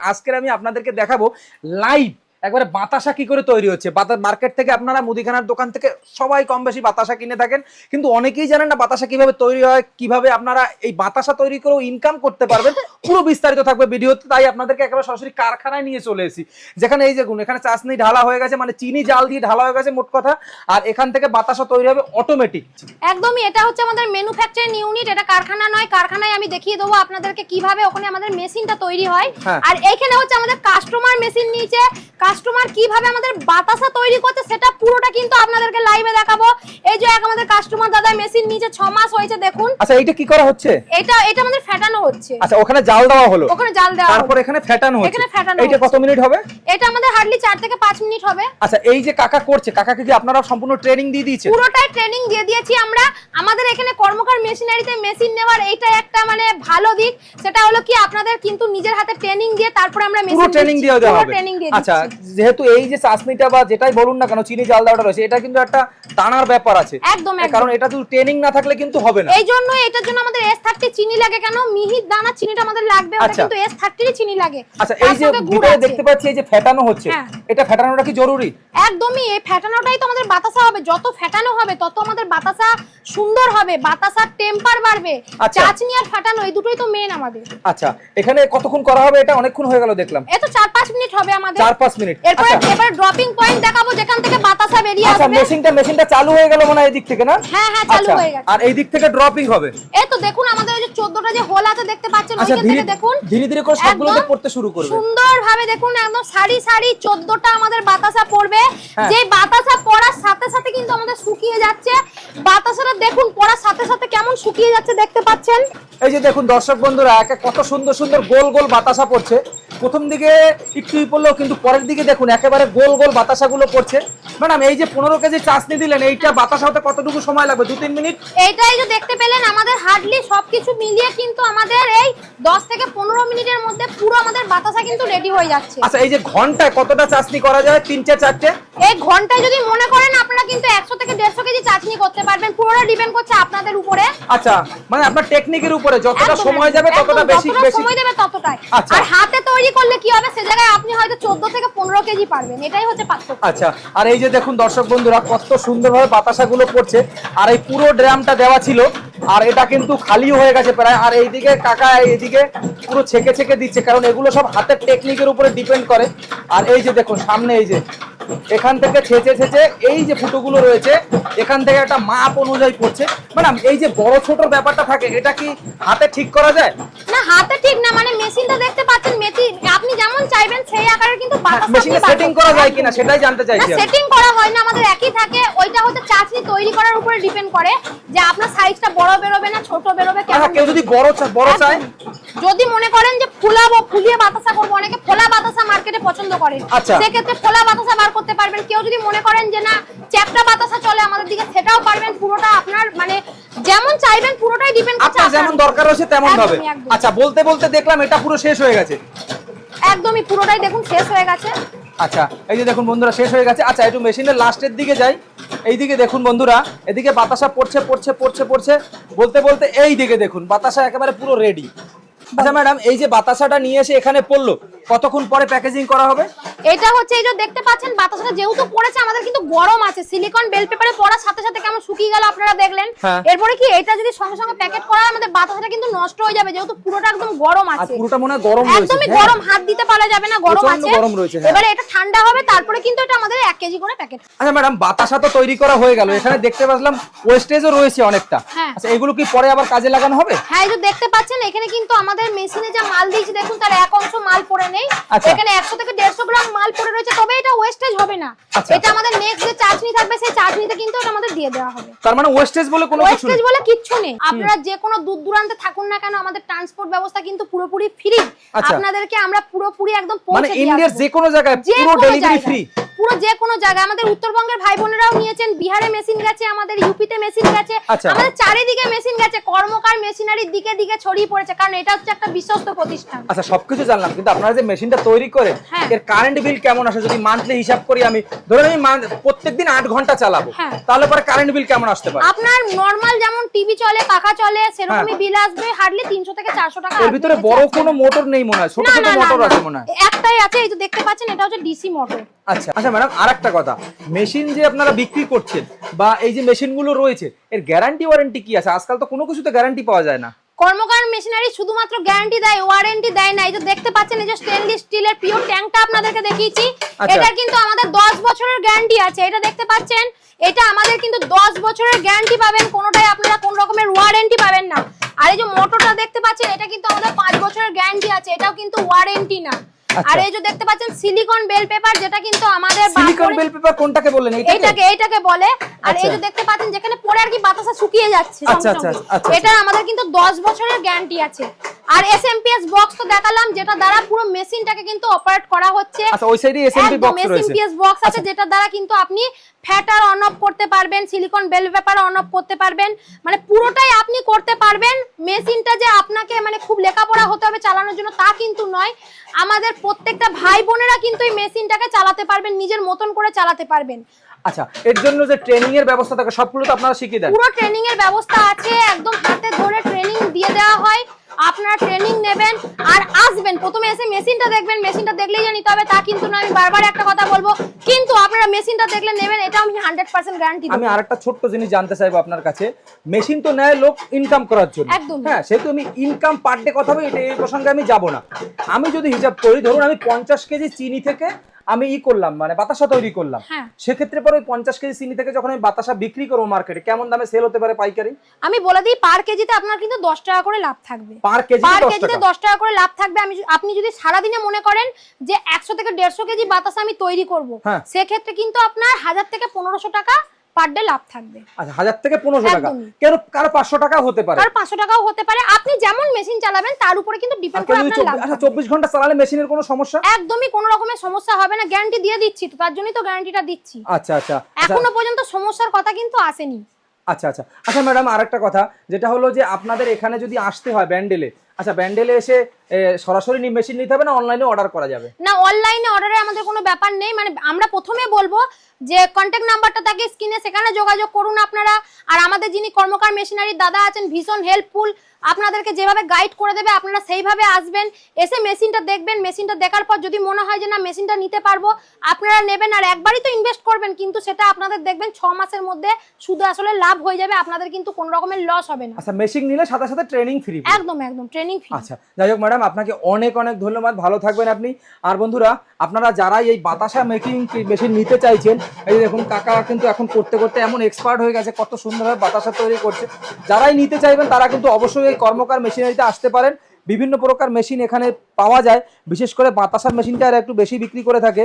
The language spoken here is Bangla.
আজকের আমি আপনাদেরকে দেখাবো লাইভ একবারে বাতাসা কি করে তৈরি হচ্ছে? মার্কেট থেকে আপনারা মুদিখানার দোকান থেকে সবাই কম বেশি বাতাসা কিনে থাকেন। কিন্তু অনেকেই জানেন না বাতাসা কীভাবে তৈরি হয় কীভাবে আপনারা এই বাতাসা তৈরি করেও ইনকাম করতে পারবেন। পুরো বিস্তারিত থাকবে ভিডিওতে তাই আপনাদেরকে একেবারে সরাসরি কারখানায় নিয়ে চলে এসেছি। যেখানে এই যে গুণ এখানে চাশনি ঢালা হয়ে গেছে মানে চিনি জাল দিয়ে ঢালা হয়ে গেছে মোট কথা। আর এখান থেকে বাতাসা তৈরি হবে অটোমেটিক একদমই এটা হচ্ছে আমাদের ম্যানুফ্যাকচারিং ইউনিট এটা কারখানা নয়। কারখানায় আমি দেখিয়ে দেবো আপনাদেরকে কীভাবে ওখানে আমাদের মেশিনটা তৈরি হয়। হ্যাঁ। আর এইখানে হচ্ছে আমাদের কাস্টমার মেশিন নিচে কাস্টমার কীভাবে আমাদের বাতাসা তৈরি করছে সেটা পুরোটা কিন্তু আপনাদেরকে লাইভে দেখাবো। এই যে এক আমাদের কাস্টমার দাদা মেশিন নিচে ছ মাস হয়েছে দেখুন। আচ্ছা এইটা কি করা হচ্ছে? এটা এটা আমাদের ফেটানো হচ্ছে। আচ্ছা ওখানে জাল দেওয়া হলো। ওখানে জাল দেওয়া তারপর এখানে ফেটানো হচ্ছে। এখানে ফেটানো এইটা কত মিনিট হবে? এটা আমাদের হার্ডলি চার থেকে পাঁচ মিনিট হবে। আচ্ছা এই যে কাকা করছে কাকাকে কি আপনারা সম্পূর্ণ ট্রেনিং দিয়ে দিয়েছে পুরোটাই ট্রেনিং দিয়ে দিয়েছি আমরা। আমাদের এখানে কর্মকার মেশিনারিতে মেশিন নেওয়ার এইটা একটা মানে ভালো দিক। সেটা হলো কি আপনাদের কিন্তু নিজের হাতে ট্রেনিং দিয়ে তারপরে আমরা পুরো মেশিন ট্রেনিং দিয়ে দেওয়া হবে। আচ্ছা যেহেতু এই যে চাশনিটা বা যেটাই বলুন না কেন চিনি জাল দেওয়াটা রয়েছে এটা কিন্তু একটা টানার ব্যাপার আছে। একদম কারণ এটা তো ট্রেনিং না থাকলে কিন্তু হবে না। এই জন্য এটার জন্য আমাদের এস থার্টি চিনি লাগে কেন? মিহির দানা চিনিটা আমাদের লাগবে ওটা আচ্ছা। কিন্তু এস থার্টিরই চিনি লাগে। আচ্ছা এই যে ভিতরে দেখতে পাচ্ছি এই যে ফেটানো হচ্ছে হ্যাঁ। এটা ফেটানোটা কি জরুরি? একদমই এই ফেটানোটাই তো আমাদের বাতাসা হবে। যত ফেটানো হবে তত আমাদের বাতাসা সুন্দর হবে বাতাসার টেম্পার বাড়বে। আচ্ছা। চাচনি আর ফাটানো এই দুটোই তো মেন আমাদের। আচ্ছা এখানে কতক্ষণ করা হবে? এটা অনেকক্ষণ হয়ে গেল দেখলাম। এত তো চার পাঁচ মিনিট হবে আমাদের। চার পাঁচ মিনিট এরপরে আচ্ছা। এবারে ড্রপিং পয়েন্ট দেখাবো যেখান থেকে বাতাসা বেরিয়ে আচ্ছা মেশিনটা মেশিনটা চালু হয়ে গেল মনে হয় এই দিক থেকে না? হ্যাঁ হ্যাঁ চালু আচ্ছা হয়ে গেছে। আর এই দিক থেকে ড্রপিং হবে। এই তো দেখুন আমাদের ওই যে 14টা যে হোল আছে দেখতে পাচ্ছেন আচ্ছা ওইখান থেকে দেখুন ধীরে ধীরে করে পড়তে শুরু করবে। সুন্দর ভাবে দেখুন একদম সারি সারি 14টা আমাদের বাতাসা পড়বে। হ্যাঁ। যে বাতাসা পড়ার সাথে সাথে কিন্তু আমাদের শুকিয়ে যাচ্ছে। বাতাসাটা দেখুন পড়ার সাথে সাথে কেমন শুকিয়ে যাচ্ছে দেখতে পাচ্ছেন। এই যে দেখুন দর্শক বন্ধুরা একে কত সুন্দর সুন্দর গোল গোল বাতাসা পড়ছে। প্রথম দিকে একটুই পড়লেও কিন্তু পরের দিকে দেখুন একেবারে গোল গোল বাতাসাগুলো পড়ছে। ম্যাডাম এই যে পনেরো কেজি চাষনি দিলেন এইটা বাতাসা হতে কতটুকু সময় লাগবে? দু তিন মিনিট? এইটাই যে দেখতে পেলেন আমাদের হার্ডলি সবকিছু মিলিয়ে কিন্তু আমাদের এই 10 থেকে 15 মিনিটের মধ্যে পুরো আমাদের বাতাসা কিন্তু রেডি হয়ে যাচ্ছে। আচ্ছা এই যে ঘন্টায় কতটা চাষনি করা যায়? তিনটে চারটে? এই ঘন্টায় যদি মনে করেন আপনারা কিন্তু 100 থেকে 150 কেজি চাটনি করতে পারবেন। পুরোটা ডিপেন্ড করছে আপনাদের উপরে। আচ্ছা মানে আপনার টেকনিকের উপরে যতটা সময় যাবে ততটা বেশি বেশি। সময় দেবে ততটাই। আচ্ছা। আর হাতে তৈরি করলে কি হবে? সে জায়গায় আপনি হয়তো 14 থেকে 15 কেজি পারবেন। এটাই হচ্ছে পার্থক্য। আচ্ছা আর এই যে দেখুন দর্শক বন্ধুরা, কত সুন্দরভাবে বাতাসাগুলো পড়ছে আর এই পুরো ড্রামটা দেওয়া ছিল, আর এটা কিন্তু খালি হয়ে গেছে প্রায়। আর এইদিকে কাকা, এইদিকে পুরো ছেকে ছেকে দিচ্ছে, কারণ এগুলো সব হাতের টেকনিকের উপরে ডিপেন্ড করে। আর এই যে দেখুন, সামনে এই যে এখান থেকে ছেঁচে ছেঁচে এই যে ফুটোগুলো রয়েছে এখান থেকে একটা মাপ অনুযায়ী পড়ছে। ম্যাডাম এই যে বড় ছোট ব্যাপারটা থাকে এটা কি হাতে ঠিক করা যায়? না হাতে ঠিক না মানে মেশিনটা দেখতে পাচ্ছেন মেশিন আপনি যেমন চাইবেন সেই আকারের কিন্তু মেশিনে সেটিং করা যায় কিনা সেটাই জানতে চাইছি আমি। সেটিং করা হয় না আমাদের একই থাকে ওইটা হচ্ছে চাটনি তৈরি করার উপরে ডিপেন্ড করে যে আপনার সাইজটা বড় বেরোবে না ছোট বেরোবে কেমন কেউ যদি বড় চা- বড় চায়? যদি মনে করেন যে ফুলাবো ফুলিয়ে বাতাসা করব অনেকে ফোলা বাতাসা মার্কেটে পছন্দ করে। আচ্ছা। সেক্ষেত্রে ফোলা বাতাসা বার করতে পারবেন। কেউ যদি মনে করেন যে না চ্যাপটা বাতাসা চলে আমাদের দিকে সেটাও পারবেন। পুরোটা আপনার মানে যেমন চাইবেন পুরোটাই ডিপেন্ড করছে আপনার যেমন দরকার হচ্ছে তেমন হবে। আচ্ছা বলতে বলতে দেখলাম এটা পুরো শেষ হয়ে গেছে। একদমই পুরোটাই দেখুন শেষ হয়ে গেছে। আচ্ছা এই যে দেখুন বন্ধুরা শেষ হয়ে গেছে। আচ্ছা একটু মেশিনের লাস্টের দিকে যাই। এইদিকে দেখুন বন্ধুরা এদিকে বাতাসা পড়ছে পড়ছে পড়ছে পড়ছে। বলতে বলতে এই দিকে দেখুন বাতাসা একেবারে পুরো রেডি আচ্ছা ম্যাডাম এই যে বাতাসাটা নিয়ে এসে এখানে পড়ল কতক্ষণ পরে প্যাকেজিং করা হবে? এটা হচ্ছে এই যে দেখতে পাচ্ছেন বাতাসটা যেহেতু পড়েছে আমাদের কিন্তু গরম আছে। সিলিকন বেল পেপারে পড়ার সাথে সাথে কেমন শুকিয়ে গেল আপনারা দেখলেন। হ্যাঁ। এরপরে কি এটা যদি সঙ্গে সঙ্গে প্যাকেট করা হয় আমাদের বাতাসটা কিন্তু নষ্ট হয়ে যাবে যেহেতু পুরোটা একদম গরম আর আছে। পুরোটা মনে গরম রয়েছে। একদমই হ্যাঁ। গরম হাত দিতে পারা যাবে না গরম আছে। গরম রয়েছে, হ্যাঁ। এবারে এটা ঠান্ডা হবে তারপরে কিন্তু এটা আমাদের এক কেজি করে প্যাকেট আচ্ছা ম্যাডাম বাতাসা তো তৈরি করা হয়ে গেল। এখানে দেখতে পাচ্লাম ওয়েস্টেজও রয়েছে অনেকটা। আচ্ছা এগুলো কি পরে আবার কাজে লাগানো হবে? হ্যাঁ এই যে দেখতে পাচ্ছেন এখানে কিন্তু আমাদের মেশিনে যা মাল দিয়েছি দেখুন তার এক অংশ মাল পড়ে নেই। আচ্ছা। এখানে একশো থেকে দেড়শো গ্রাম মাল পড়ে রয়েছে তবে এটা ওয়েস্টেজ হবে না। আচ্ছা। এটা আমাদের নেক্সট যে চাটনি থাকবে সেই চাটনিতে কিন্তু এটা আমাদের দিয়ে দেওয়া হবে। তার মানে ওয়েস্টেজ বলে কোনো কিছু ওয়েস্টেজ বলে কিচ্ছু নেই। আপনারা যে কোনো দূর দূরান্তে থাকুন না কেন আমাদের ট্রান্সপোর্ট ব্যবস্থা কিন্তু পুরোপুরি ফ্রি আচ্ছা। আপনাদেরকে আমরা পুরোপুরি একদম পৌঁছে পৌঁছে দিয়ে ইন্ডিয়ার যে কোনো জায়গায় পুরো ডেলিভারি ফ্রি পুরো যে কোনো জায়গায় আমাদের উত্তরবঙ্গের ভাই বোনেরাও নিয়েছেন বিহারে মেশিন গেছে আমাদের ইউপিতে মেশিন গেছে আচ্ছা। আমাদের চারিদিকে মেশিন গেছে কর্মকার মেশিনারির দিকে দিকে ছড়িয়ে পড়েছে কারণ এটা হচ্ছে একটা বিশ্বস্ত প্রতিষ্ঠান আচ্ছা সবকিছু জানলাম কিন্তু আপনারা যে মেশিনটা তৈরি করেন হ্যাঁ। এর কারেন্ট বিল কেমন আসে যদি মান্থলি হিসাব করি আমি ধরুন আমি প্রত্যেকদিন আট ঘণ্টা চালাবো হ্যাঁ। তাহলে পরে কারেন্ট বিল কেমন আসতে পারে আপনার নর্মাল যেমন টিভি চলে পাখা চলে সেরকমই বিল আসবে হার্ডলি তিনশো থেকে চারশো টাকা হ্যাঁ। এর ভিতরে বড় কোনো মোটর নেই মনে হয় ছোট ছোট মোটর আছে মনে হয় একটাই আছে এই যে দেখতে পাচ্ছেন এটা হচ্ছে ডিসি মোটর আচ্ছা আচ্ছা ম্যাডাম আর একটা কথা। মেশিন যে আপনারা বিক্রি করছেন বা এই যে মেশিনগুলো রয়েছে এর গ্যারান্টি ওয়ারেন্টি কি আছে? আজকাল তো কোনো কিছুতে গ্যারান্টি পাওয়া যায় না। কর্মকার মেশিনারি শুধুমাত্র গ্যারান্টি দেয় ওয়ারেন্টি দেয় না। এই যে দেখতে পাচ্ছেন এই যে স্টেনলেস স্টিলের পিওর ট্যাঙ্কটা আপনাদেরকে দেখিয়েছি আচ্ছা। এটা কিন্তু আমাদের 10 বছরের গ্যারান্টি আছে। এটা দেখতে পাচ্ছেন এটা আমাদের কিন্তু 10 বছরের গ্যারান্টি পাবেন কোনোটাই আপনারা কোন রকমের ওয়ারেন্টি পাবেন না। আর এই যে মোটরটা দেখতে পাচ্ছেন এটা কিন্তু আমাদের 5 বছরের গ্যারান্টি আছে। এটাও কিন্তু ওয়ারেন্টি না। আর এই যে দেখতে পাচ্ছেন সিলিকন বেল পেপার যেটা কিন্তু আমাদের সিলিকন বেল পেপার কোনটাকে বলেন এইটাকে? এইটাকে এইটাকে বলে। আর এই আচ্ছা। যে দেখতে পাচ্ছেন যেখানে পরে আর কি বাতাসা শুকিয়ে যাচ্ছে আচ্ছা, আচ্ছা, আচ্ছা, এটা আমাদের কিন্তু 10 বছরের গ্যারান্টি আছে। আর এসএমপিএস বক্স তো দেখালাম যেটা দ্বারা পুরো মেশিনটাকে কিন্তু অপারেট করা হচ্ছে। আচ্ছা ওই সাইডে এসএমপি বক্স রয়েছে। আচ্ছা। এসএমপিএস বক্স আছে যেটা দ্বারা কিন্তু আপনি ফ্যাটার অন অফ করতে পারবেন silicon bell paper on off করতে পারবেন মানে পুরোটাই আপনি করতে পারবেন। মেশিনটা যে আপনাকে মানে খুব লেখাপড়া হতে হবে চালানোর জন্য তা কিন্তু নয়। আমাদের প্রত্যেকটা ভাই বোনেরা কিন্তু এই মেশিনটাকে চালাতে পারবেন নিজের মতন করে চালাতে পারবেন। আচ্ছা এর জন্য যে ট্রেনিং এর ব্যবস্থা থাকে সবগুলো তো আপনারা শিখিয়ে দেন। পুরো ট্রেনিং এর ব্যবস্থা আছে একদম হাতে ধরে ট্রেনিং দিয়ে দেওয়া হয়। আপনারা ট্রেনিং নেবেন আর আসবেন। প্রথমে এসে মেশিনটা দেখবেন। মেশিনটা দেখলেই জানি তবে তা কিন্তু না আমি বারবার একটা কথা বলব কিন্তু আপনারা মেশিনটা দেখলে নেবেন এটা আমি হান্ড্রেড পার্সেন্ট গ্যারান্টি আমি আরেকটা ছোট্ট জিনিস জানতে চাইব আপনার কাছে। মেশিন তো নেয় লোক ইনকাম করার জন্য। একদম। হ্যাঁ সেহেতু আমি ইনকাম পার ডে কথা বলি এটা এই প্রসঙ্গে আমি যাব না। আমি যদি হিসাব করি ধরুন আমি পঞ্চাশ কেজি চিনি থেকে আমি ই করলাম মানে বাতাসা তৈরি করলাম। হ্যাঁ। সেক্ষেত্রে পরে ওই পঞ্চাশ কেজি চিনি থেকে যখন আমি বাতাসা বিক্রি করব মার্কেটে কেমন দামে সেল হতে পারে পাইকারি? আমি বলে দিই পার কেজিতে আপনার কিন্তু দশ টাকা করে লাভ থাকবে। পার কেজি পার কেজিতে দশ টাকা করে লাভ থাকবে। আমি আপনি যদি সারাদিনে মনে করেন যে একশো থেকে দেড়শো কেজি বাতাসা আমি তৈরি করব হ্যাঁ। সেক্ষেত্রে কিন্তু আপনার হাজার থেকে পনেরোশো টাকা পার ডে লাভ থাকবে। আচ্ছা হাজার থেকে পনেরোশো টাকা। কেন কারও পাঁচশো টাকা হতে পারে? কারণ পাঁচশো টাকাও হতে পারে। আপনি যেমন মেশিন চালাবেন তার উপরে কিন্তু ডিপেন্ড করে আপনার লাভ আচ্ছা। চব্বিশ ঘণ্টা চালালে মেশিনের কোনো সমস্যা? একদমই কোনো রকমের সমস্যা হবে না। গ্যারান্টি দিয়ে দিচ্ছি তো তার জন্যই তো গ্যারান্টিটা দিচ্ছি। আচ্ছা আচ্ছা। আচ্ছা। এখনও পর্যন্ত সমস্যার কথা কিন্তু আসেনি। আচ্ছা আচ্ছা। আচ্ছা ম্যাডাম আরেকটা কথা। যেটা হলো যে আপনাদের এখানে যদি আসতে হয় ব্যান্ডেলে আচ্ছা ব্যান্ডেলে এসে সরাসরি মেশিন নিতে হবে না অনলাইনে অর্ডার করা যাবে? না অনলাইনে অর্ডারে আমাদের কোনো ব্যাপার নেই। মানে আমরা প্রথমে বলব যে কন্ট্যাক্ট নাম্বারটা থাকে স্ক্রিনে সেখানে যোগাযোগ করুন আপনারা। আর আমাদের যিনি কর্মকার মেশিনারির দাদা আছেন, ভীষণ হেল্পফুল আপনাদেরকে যেভাবে গাইড করে দেবে আপনারা সেইভাবে আসবেন এসে মেশিনটা দেখবেন মেশিনটা দেখার পর যদি মনে হয় যে না মেশিনটা নিতে পারব আপনারা নেবেন আর একবারই তো ইনভেস্ট করবেন কিন্তু সেটা আপনাদের দেখবেন ছ মাসের মধ্যে শুধু আসলে লাভ হয়ে যাবে আপনাদের কিন্তু কোনো রকমের লস হবে না। আচ্ছা মেশিন নিলে সাথে সাথে ট্রেনিং ফ্রি একদম একদম ট্রেনিং ফি আচ্ছা যাই হোক ম্যাডাম আপনাকে অনেক অনেক ধন্যবাদ ভালো থাকবেন আপনি। আর বন্ধুরা আপনারা যারাই এই বাতাসা মেকিং মেশিন নিতে চাইছেন এই দেখুন কাকা কিন্তু এখন করতে করতে এমন এক্সপার্ট হয়ে গেছে কত সুন্দরভাবে বাতাসা তৈরি করছে। যারাই নিতে চাইবেন তারা কিন্তু অবশ্যই এই কর্মকার মেশিনারিতে আসতে পারেন। বিভিন্ন প্রকার মেশিন এখানে পাওয়া যায়। বিশেষ করে বাতাসার মেশিনটা একটু বেশি বিক্রি করে থাকে।